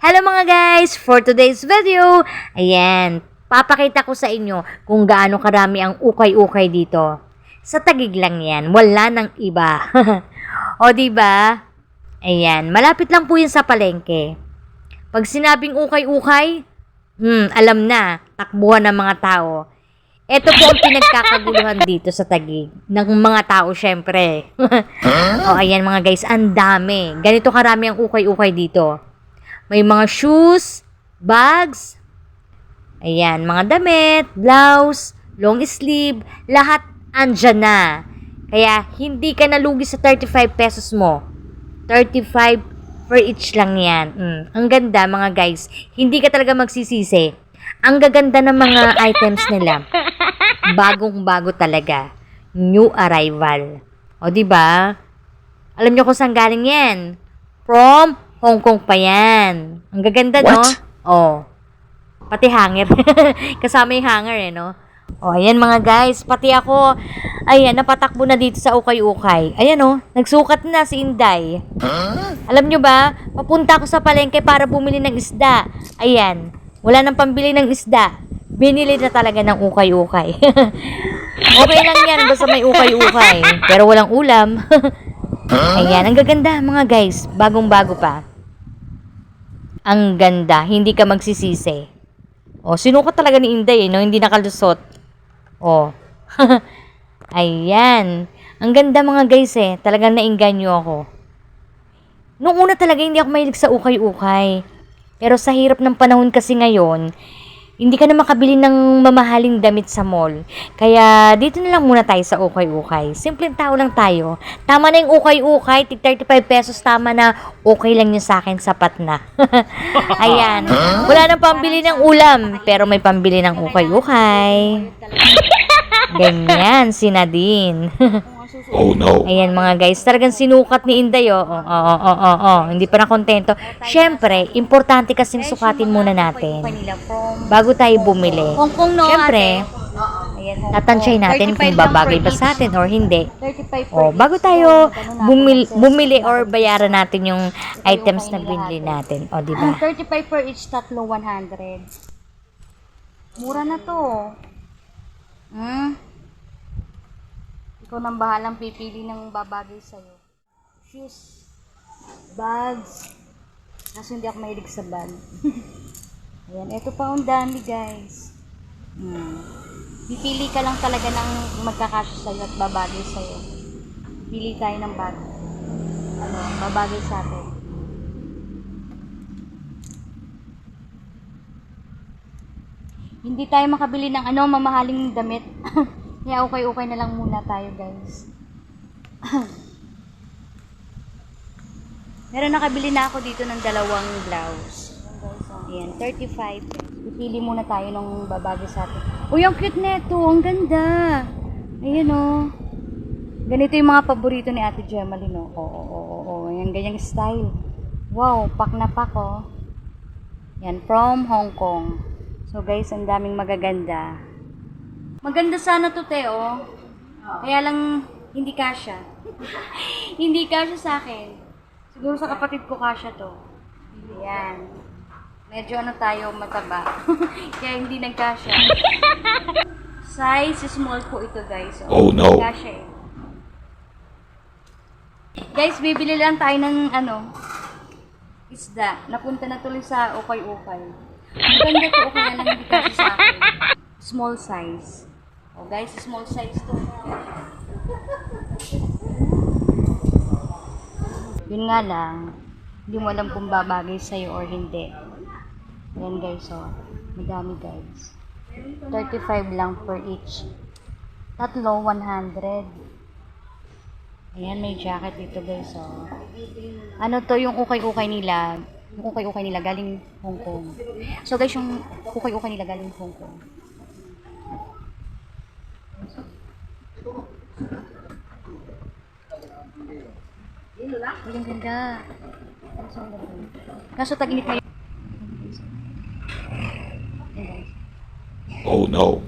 Hello mga guys! For today's video, ayan, papakita ko sa inyo kung gaano karami ang ukay-ukay dito. Sa tagig lang yan, wala nang iba. o ba? Ayan, malapit lang po yun sa palengke. Pag sinabing ukay-ukay, hmm, alam na, takbuhan ng mga tao. Ito po ang pinagkakaguluhan dito sa tagig ng mga tao syempre. o ayan mga guys, ang dami. Ganito karami ang ukay-ukay dito. May mga shoes, bags, ayan, mga damit, blouse, long sleeve, lahat andyan na. Kaya hindi ka nalugi sa 35 pesos mo. 35 for each lang yan. Mm. Ang ganda mga guys. Hindi ka talaga magsisisi. Ang gaganda ng mga items nila. Bagong bago talaga. New arrival. O di ba? Alam niyo kung saan galing yan? From Hong Kong pa yan. Ang gaganda, no? What? Oh. Pati hanger. Kasama yung hanger, eh, no? O, ayan mga guys. Pati ako, ayan, napatakbo na dito sa ukay-ukay. Ayan, oh. Nagsukat na si Inday. Alam nyo ba, papunta ako sa palengke para bumili ng isda. Ayan, wala nang pambili ng isda. Binili na talaga ng ukay-ukay. okay lang yan, basta may ukay-ukay. Pero walang ulam. Ayan, ang gaganda mga guys. Bagong-bago pa. Ang ganda, hindi ka magsisisi. O, sinukat talaga ni Inday, eh, no? Hindi nakalusot. O. Ayan. Ang ganda mga guys eh. Talagang nainganyo ako. Nung una talaga hindi ako mahilig sa ukay-ukay. Pero sa hirap ng panahon kasi ngayon, hindi ka na makabili ng mamahaling damit sa mall. Kaya dito na lang muna tayo sa ukay-ukay. Simpleng tao lang tayo. Tama na yung ukay-ukay, tig 35 pesos tama na. Okay lang yun sa akin, sapat na. Ayan. Wala nang pambili ng ulam, pero may pambili ng ukay-ukay. Ganyan, si Nadine. Oh no. Ayan mga guys, talagang sinukat ni Inday oh. Oo, oo, oo, oo, oo. Hindi pa na kontento. Syempre, importante kasing sukatin muna natin bago tayo bumili. Hong Kong no, Syempre, Ayan, Hong tatansyahin natin 35 kung babagay ba sa atin or hindi. 35 per Oh, each. bago tayo bumili, bumili or bayaran natin yung items na binili natin. O, di ba? 35 per each, tatlo 100. Mura na to. Hmm? Ikaw nang bahalang pipili ng babagay sa'yo. Shoes, bags. Kaso hindi ako mahilig sa bag. Ayan, ito pa ang dami guys. Hmm. Pipili ka lang talaga ng magkakasya sa'yo at babagay sa'yo. Pili tayo ng bag. Ano, babagay sa atin. Hindi tayo makabili ng ano, mamahaling damit. Kaya okay-okay na lang muna tayo, guys. Meron nakabili na ako dito ng dalawang blouse. Ayan, 35. Ipili muna tayo ng babagay sa atin. Uy, ang cute neto. Ang ganda. Ayan, oh. Ganito yung mga paborito ni Ate Gemma no? Oo, oo, oo, oo. Ayan, ganyang style. Wow, pak na pak, oh. Yan, from Hong Kong. So, guys, ang daming magaganda. Maganda sana to, te, oh. Kaya lang, hindi kasha. hindi kasha sa akin. Siguro sa kapatid ko kasha to. Ayan. Medyo ano tayo, mataba. Kaya hindi nagkasha. Size small po ito, guys. Oh, no. Hindi kasha eh. Guys, bibili lang tayo ng ano, isda. Napunta na tuloy sa ukay-ukay. Ang ganda to, okay na lang hindi kasi sa akin. Small size. Oh guys, small size to. Yun nga lang, hindi mo alam kung babagay sa'yo or hindi. Yan guys, oh. Madami guys. 35 lang per each. Tatlo, 100. Ayan, may jacket dito guys, oh. Ano to, yung ukay-ukay nila, yung ukay-ukay nila galing Hong Kong. So guys, yung ukay-ukay nila galing Hong Kong. Ang ganda. Kaso, tag-init. Ayan, guys. Oh no.